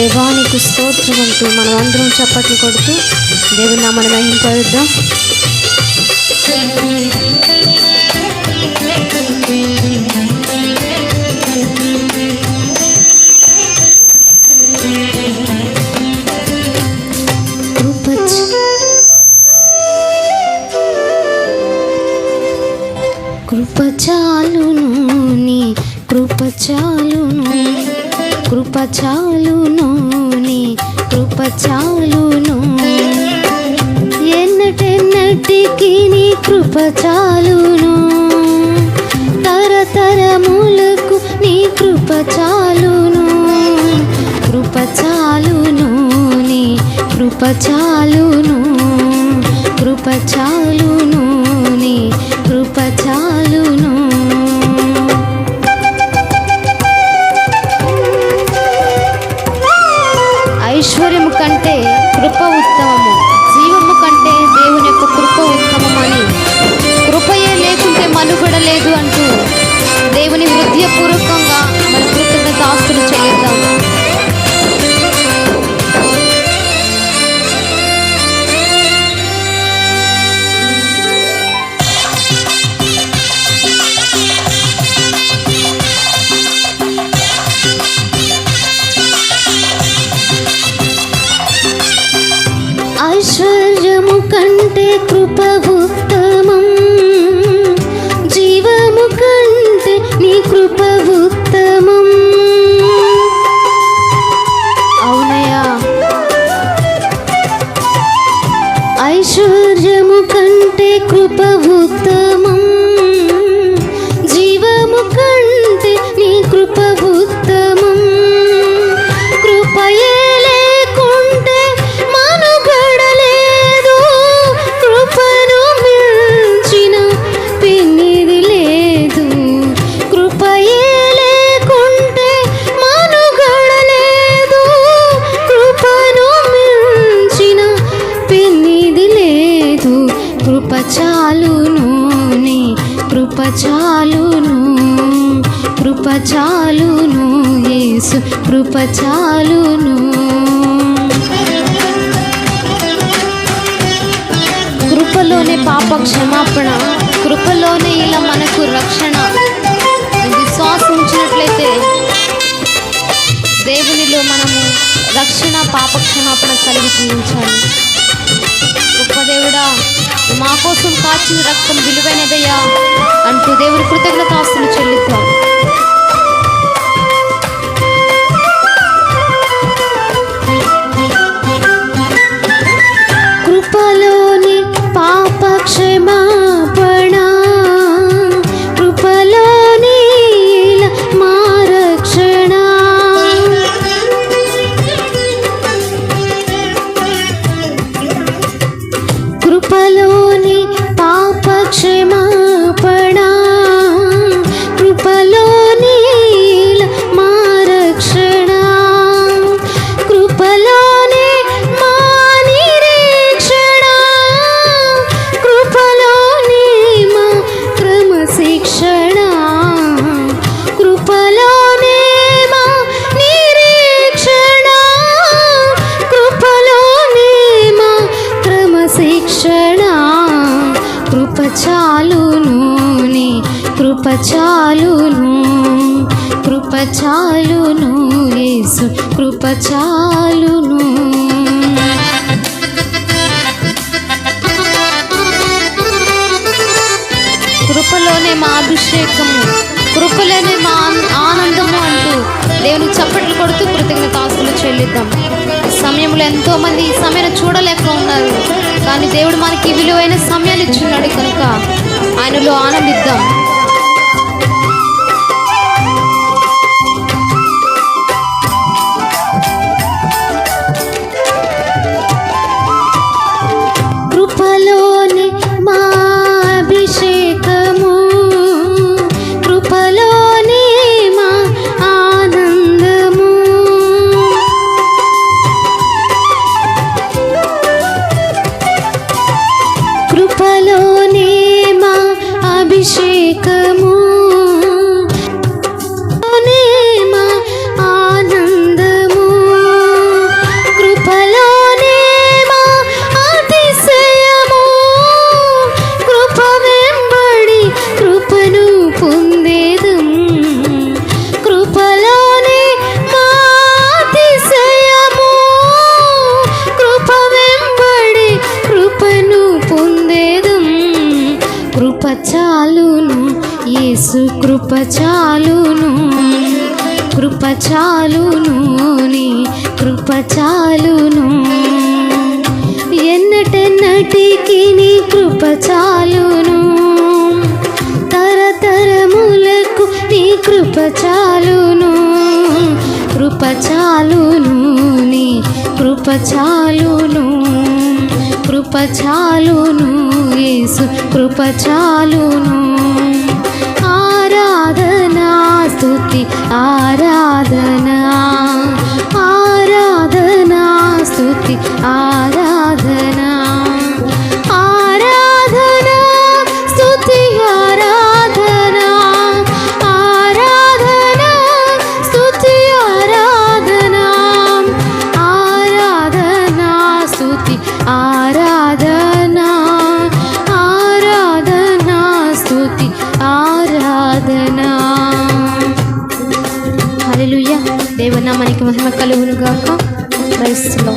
దేవానికి స్తోత్రం అంటూ మనం అందరం చప్పట్లు కొడుతూ దేవుని మనం మహింపరుద్దాం. కృపచ కృపచాలును నీ. కృపచాలును కృపచాలును నీ కృపచాలును ఎన్నటెన్నటికి నీ కృపచాలును తరతరములకు నీ కృపచాలును కృపచాలును నీ కృపచాలును కృపచాలును చాలును కంటే కృప ఉత్తమం జీవము కంటే నీ కృప చాలును కృప చాలును యేసు కృప చాలును కృపలోనే పాప క్షమాపణ కృపలోనే ఇలా మనకు రక్షణ. విశ్వాసించినట్లయితే దేవునిలో మనము రక్షణ పాప క్షమాపణ కలిగి జీవించాలి. గొప్ప దేవుడా మా కోసం కాచిన రక్తం విలువైనదయ్యా. అంటూ దేవుని కృతజ్ఞతాస్తులు చెల్లి చాలును నీ కృప చాలును కృప చాలును యేసు కృప చాలును కృపలోనే మా అభిషేకము కృపలోనే మా ఆనందము అంటూ దేవుని చప్పట్లు కొడుతూ కృతజ్ఞతాస్తులు చెల్లిద్దాం. సమయంలో ఎంతోమంది ఈ సమయాన్ని చూడలేక కానీ దేవుడు మనకి విలువైన సమయాన్ని ఇచ్చున్నాడు కనుక ఆయనలో ఆనందిద్దాం. కృప చాలును కృప చాలును నీ కృప చాలును ఎన్నటెన్నటికి నీ కృప చాలును తరతరములకు నీ కృప చాలును కృప చాలును నీ కృప చాలును కృప చాలును యేసు కృప చాలును ఆరాధనా ఆరాధనా స్తుతి ఆరాధనా ఆరాధనా స్తుతి ఆరాధనా ఆరాధనా స్తుతి ఆరాధనా ఆరాధనా స్తుతి ఆరాధనా హల్లెలూయా దేవనామానికి మహిమ కలుగును గాక క్రైస్తలో